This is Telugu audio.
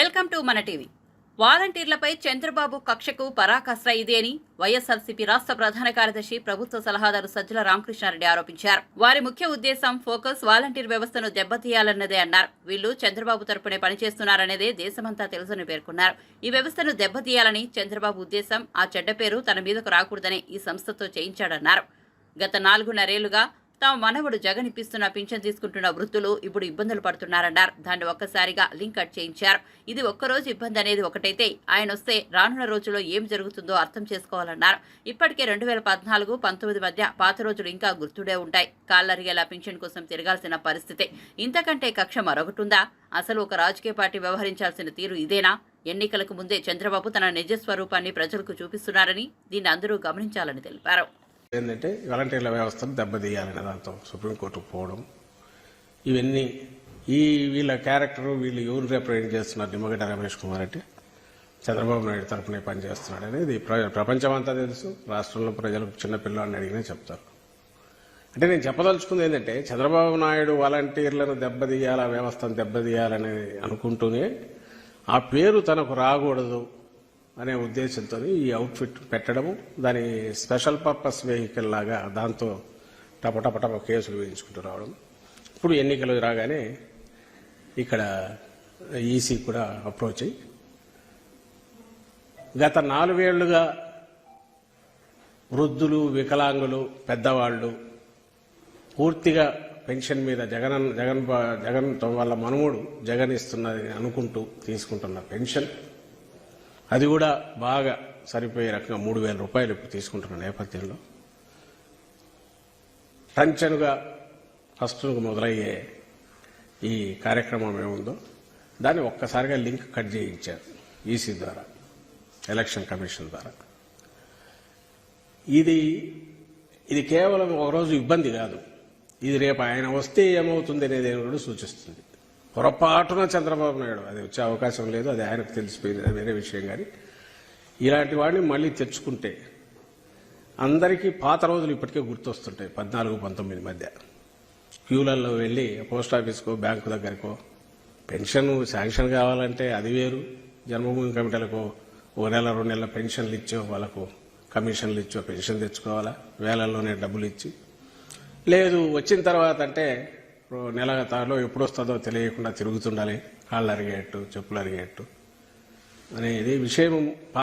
Welcome to Mana TV. వాలంటీర్లపై Chandrababu కక్షకు పరాకాష్ట ఇదే అని వైఎస్ఆర్సీపీ రాష్ట్ర ప్రధాన కార్యదర్శి ప్రభుత్వ సలహాదారు సజ్జల రామకృష్ణారెడ్డి ఆరోపించారు. వారి ముఖ్య ఉద్దేశం ఫోకస్ వాలంటీర్ వ్యవస్థను దెబ్బతీయాలన్నదే అన్నారు. వీళ్ళు చంద్రబాబు తరపునే పనిచేస్తున్నారనేదే దేశమంతా తెలుసని పేర్కొన్నారు. ఈ వ్యవస్థను దెబ్బతీయాలని చంద్రబాబు ఉద్దేశం ఆ చెడ్డ పేరు తన మీదకు రాకూడదని ఈ సంస్థతో చేయించాడన్నారు. గత నాలుగున్నరేళ్ళుగా తమ మనవడు జగన్ ఇప్పిస్తున్న పింఛన్ తీసుకుంటున్న వృద్ధులు ఇప్పుడు ఇబ్బందులు పడుతున్నారన్నారు. దాన్ని ఒక్కసారిగా లింక్ కట్ చేయించారు. ఇది ఒక్కరోజు ఇబ్బంది అనేది ఒకటైతే ఆయన వస్తే రానున్న రోజుల్లో ఏం జరుగుతుందో అర్థం చేసుకోవాలన్నారు. ఇప్పటికే రెండు వేల పద్నాలుగు పంతొమ్మిది మధ్య పాత రోజులు ఇంకా గుర్తుడే ఉంటాయి. కాళ్ళరిగేలా పింఛన్ కోసం తిరగాల్సిన పరిస్థితి ఇంతకంటే కక్ష మరొకటుందా? అసలు ఒక రాజకీయ పార్టీ వ్యవహరించాల్సిన తీరు ఇదేనా? ఎన్నికలకు ముందే చంద్రబాబు తన నిజ స్వరూపాన్ని ప్రజలకు చూపిస్తున్నారని దీన్ని అందరూ గమనించాలని తెలిపారు. ఏంటంటే వాలంటీర్ల వ్యవస్థను దెబ్బతీయాలనే దాంతో. సుప్రీంకోర్టుకు పోవడం. ఇవన్నీ ఈ వీళ్ళ క్యారెక్టర్ వీళ్ళు ఎవరు రిప్రజెంట్ చేస్తున్నారు? నిమ్మగడ్డ రమేష్ కుమార్ అంటే చంద్రబాబు నాయుడు తరఫునే పనిచేస్తున్నాడు అనేది ప్రపంచం ప్రపంచమంతా తెలుసు. రాష్ట్రంలో ప్రజలకు చిన్న పిల్లవాడిని అడిగినా చెప్తారు. అంటే నేను చెప్పదలుచుకుంది ఏంటంటే చంద్రబాబు నాయుడు వాలంటీర్లను దెబ్బతీయాల వ్యవస్థను దెబ్బతీయాలని అనుకుంటూనే ఆ పేరు తనకు రాకూడదు. అనే ఉద్దేశంతో ఈ అవుట్ఫిట్ పెట్టడము దాని స్పెషల్ పర్పస్ వెహికల్ లాగా దాంతో టపటపటప కేసులు వేయించుకుంటూ రావడం. ఇప్పుడు ఎన్నికలు రాగానే ఇక్కడ ఈసీ కూడా అప్రోచ్ అయ్యి గత నాలుగేళ్ళుగా వృద్ధులు వికలాంగులు పెద్దవాళ్ళు పూర్తిగా పెన్షన్ మీద జగన్ జగన్ జగన్ వాళ్ళ మనముడు జగన్ ఇస్తున్నది అనుకుంటూ తీసుకుంటున్న పెన్షన్ అది కూడా బాగా సరిపోయే రకంగా మూడు వేల రూపాయలు ఇప్పుడు తీసుకుంటున్న నేపథ్యంలో టంచనుగా ఫస్ట్ మొదలయ్యే ఈ కార్యక్రమం ఏముందో దాన్ని ఒక్కసారిగా లింక్ కట్ చేయించారు ఈసీ ద్వారా ఎలక్షన్ కమిషన్ ద్వారా. ఇది ఇది కేవలం ఒక రోజు ఇబ్బంది కాదు. ఇది రేపు ఆయన వస్తే ఏమవుతుంది అనేది కూడా సూచిస్తుంది. పొరపాటున చంద్రబాబు నాయుడు. అది వచ్చే అవకాశం లేదు అది ఆయనకు తెలిసిపోయింది అది వేరే విషయం కానీ. ఇలాంటి వాడిని మళ్ళీ తెచ్చుకుంటే అందరికీ పాత రోజులు ఇప్పటికే గుర్తొస్తుంటాయి పద్నాలుగు పంతొమ్మిది మధ్య. క్యూలలో వెళ్ళి పోస్ట్ ఆఫీస్కో బ్యాంకు దగ్గరకో పెన్షన్ శాంక్షన్ కావాలంటే అది వేరు. జన్మభూమి కమిటీలకు ఓ నెల రెండు నెలల పెన్షన్లు ఇచ్చో వాళ్ళకు కమిషన్లు ఇచ్చో పెన్షన్ తెచ్చుకోవాలా? వేలల్లోనే డబ్బులు ఇచ్చి. లేదు వచ్చిన తర్వాత అంటే నెల తాలో ఎప్పుడు వస్తుందో తెలియకుండా తిరుగుతుండాలి కాళ్ళు అరిగేట్టు చెప్పులు అరిగేట్టు. అనేది విషయం